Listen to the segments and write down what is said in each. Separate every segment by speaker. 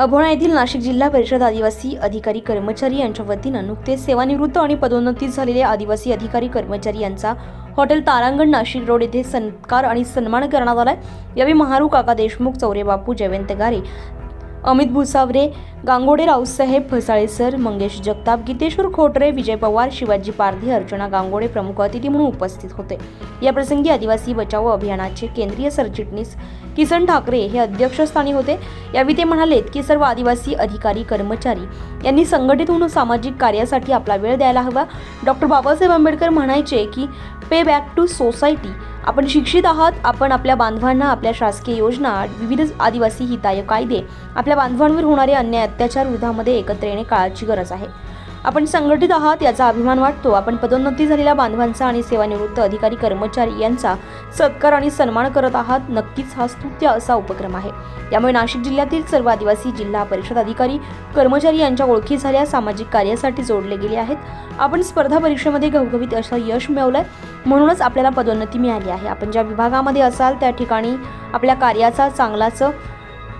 Speaker 1: अभोणा येथील नाशिक जिल्हा परिषद आदिवासी अधिकारी कर्मचारी यांच्या वतीनं नुकतेच सेवानिवृत्त आणि पदोन्नतीत झालेले आदिवासी अधिकारी कर्मचारी यांचा हॉटेल तारांगण नाशिक रोड येथे सत्कार आणि सन्मान करण्यात आलाय. यावेळी महारू काका देशमुख चौरे बापू जयवंत गारे अमित भुसावरे गांगोडे रावसाहेब फसाळे सर मंगेश जगताप गीतेश्वर खोटरे विजय पवार शिवाजी पारधी अर्चना गांगोडे प्रमुख अतिथी म्हणून उपस्थित होते. या प्रसंगी आदिवासी बचाव अभियानाचे केंद्रीय सरचिटणीस किसन ठाकरे हे अध्यक्षस्थानी होते. यावेळी ते म्हणालेत की सर्व आदिवासी अधिकारी कर्मचारी यांनी संघटित होऊन सामाजिक कार्यासाठी आपला वेळ द्यायला हवा. डॉक्टर बाबासाहेब आंबेडकर म्हणायचे की पे बॅक टू सोसायटी. आपण शिक्षित आहात आपण आपल्या बांधवांना आपल्या शासकीय योजना विविध आदिवासी हिताय कायदे आपल्या बांधवांवर होणारे अन्याय अत्याचार विरोधामध्ये एकत्र येणे काळाची गरज आहे. आपण संघटित आहात याचा अभिमान वाटतो. आपण पदोन्नती झालेल्या बांधवांचा आणि सेवानिवृत्त अधिकारी कर्मचारी यांचा सत्कार आणि सन्मान करत आहात नक्कीच हा स्तुत्य असा उपक्रम आहे. यामुळे नाशिक जिल्ह्यातील सर्व आदिवासी जिल्हा परिषद अधिकारी कर्मचारी यांच्या ओळखी झाल्या सामाजिक कार्यासाठी जोडले गेले आहेत. आपण स्पर्धा परीक्षेमध्ये घवघवीत असं यश मिळवलंय म्हणूनच आपल्याला पदोन्नती मिळाली आहे. आपण ज्या विभागामध्ये असाल त्या ठिकाणी आपल्या कार्याचा चांगलाच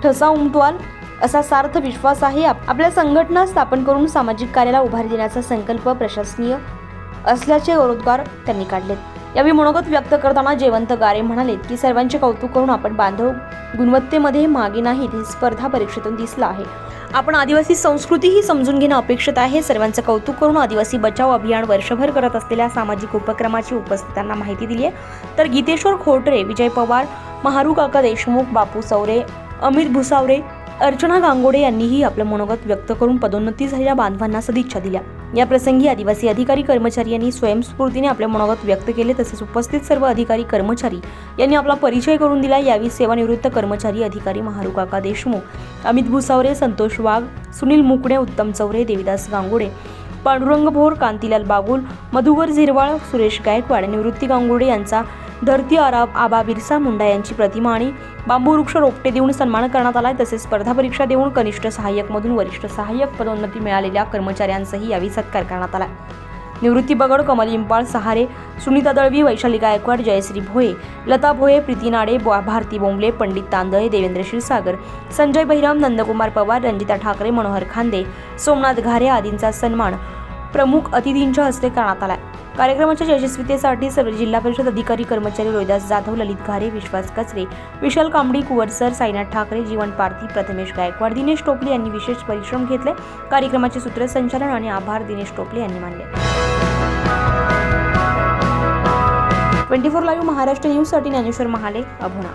Speaker 1: ठसा उमटवाल. असा सार्थ विश्वास आहे आप- आपल्या संघटना स्थापन करून सामाजिक कार्याला उभारी देण्याचा संकल्प प्रशासनीय असल्याचे गौरवोद्गार त्यांनी काढलेत. यावेळी मनोगत व्यक्त करताना जयवंत गारे म्हणालेत की सर्वांचे कौतुक करून आपण बांधव गुणवत्तेमध्ये मागे नाहीत ही स्पर्धा परीक्षेतून दिसलं आहे. आपण आदिवासी संस्कृतीही समजून घेणं अपेक्षित आहे. सर्वांचं कौतुक करून आदिवासी बचाव अभियान वर्षभर करत असलेल्या सामाजिक उपक्रमाची उपस्थितांना माहिती दिली आहे. तर गीतेश्वर खोटरे विजय पवार महारू काका देशमुख बापू सौरे अमित भुसावरे अर्चना गांगोडे यांनीही आपलं मनोगत व्यक्त करून पदोन्नती झालेल्या बांधवांना सदिच्छा दिल्या. या प्रसंगी आदिवासी अधिकारी कर्मचारी यांनी स्वयंस्फूर्तीने आपले मनोगत व्यक्त केले तसेच उपस्थित सर्व अधिकारी कर्मचारी यांनी आपला परिचय करून दिला. यावेळी सेवानिवृत्त कर्मचारी अधिकारी महारू काका देशमुख अमित भुसावरे संतोष वाघ सुनील मुकणे उत्तम चौरे देविदास गांगोडे पांडुरंग भोर कांतीलाल बागुल मधुवर झिरवाळ सुरेश गायकवाड निवृत्ती गांगुडे यांचा धरती अरब आबा बिरसा मुंडा यांची प्रतिमा आणि बांबू वृक्ष रोपटे देऊन सन्मान करण्यात आलाय. तसेच स्पर्धा परीक्षा देऊन कनिष्ठ सहाय्यकमधून वरिष्ठ सहाय्यक पदोन्नती मिळालेल्या कर्मचाऱ्यांचाही यावेळी सत्कार करण्यात आला निवृत्ती बगड कमल इंपाळ सहारे सुनीता दळवी वैशाली गायकवाड जयश्री भोये लता भोये प्रीती नाडे भारती बोंबले पंडित तांदळे देवेंद्र क्षीरसागर संजय बहिराम नंदकुमार पवार रंजिता ठाकरे मनोहर खांदे सोमनाथ घारे आदींचा सन्मान प्रमुख अतिथींच्या हस्ते करण्यात आला कार्यक्रमाच्या यशस्वीतेसाठी सर्व जिल्हा परिषद अधिकारी कर्मचारी रोहिदास जाधव ललित घारे विश्वास कचरे विशाल कांबडी कुवरसर साईनाथ ठाकरे जीवन पारधी प्रथमेश गायकवाड दिनेश टोपले यांनी विशेष परिश्रम घेतले. कार्यक्रमाचे सूत्रसंचालन आणि आभार दिनेश टोपले यांनी मानले. ट्वेंटी फोर लाईव्ह महाराष्ट्र न्यूजसाठी ज्ञानेश्वर महाले अभोणा